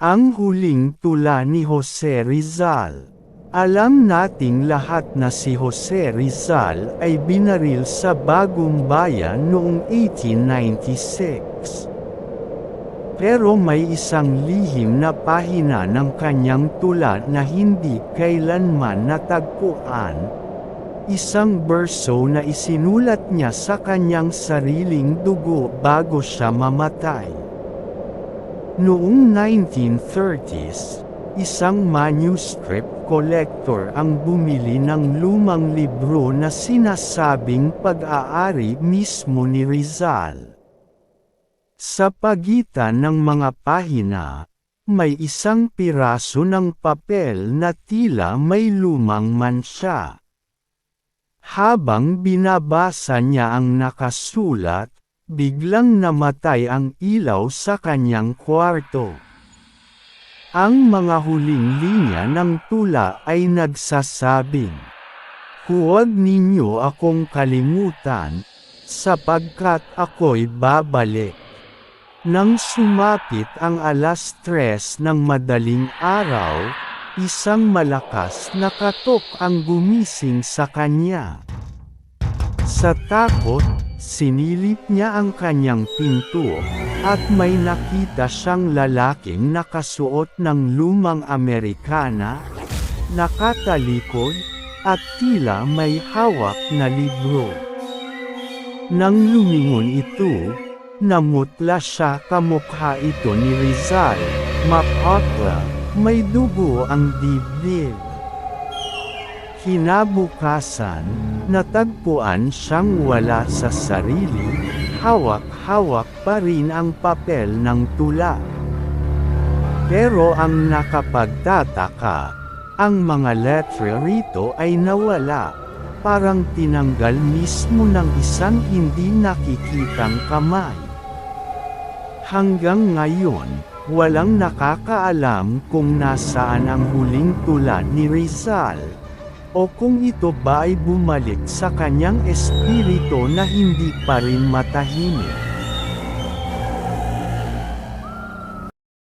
Ang huling tula ni Jose Rizal. Alam nating lahat na si Jose Rizal ay binaril sa Bagong Bayan noong 1896. Pero may isang lihim na pahina ng kanyang tula na hindi kailanman natagpuan. Isang berso na isinulat niya sa kanyang sariling dugo bago siya mamatay. Noong 1930s, isang manuscript collector ang bumili ng lumang libro na sinasabing pag-aari mismo ni Rizal. Sa pagitan ng mga pahina, may isang piraso ng papel na tila may lumang mansya. Habang binabasa niya ang nakasulat, biglang namatay ang ilaw sa kanyang kwarto. Ang mga huling linya ng tula ay nagsasabing, Huwag ninyo akong kalimutan, sapagkat ako'y babalik. Nang sumapit ang alas tres ng madaling araw, isang malakas na katok ang gumising sa kanya. Sa takot, sinilip niya ang kanyang pinto, at may nakita siyang lalaking nakasuot ng lumang Amerikana, nakatalikod, at tila may hawak na libro. Nang lumingon ito, Namutla siya kamukha ito ni Rizal, mapotla, may dugo ang dibdib. Kinabukasan, natagpuan siyang wala sa sarili, hawak-hawak pa rin ang papel ng tula. Pero ang nakapagtataka, ang mga letra rito ay nawala, parang tinanggal mismo ng isang hindi nakikitang kamay. Hanggang ngayon, walang nakakaalam kung nasaan ang huling tula ni Rizal, o kung ito ba ay bumalik sa kanyang espiritu na hindi pa rin matahimik.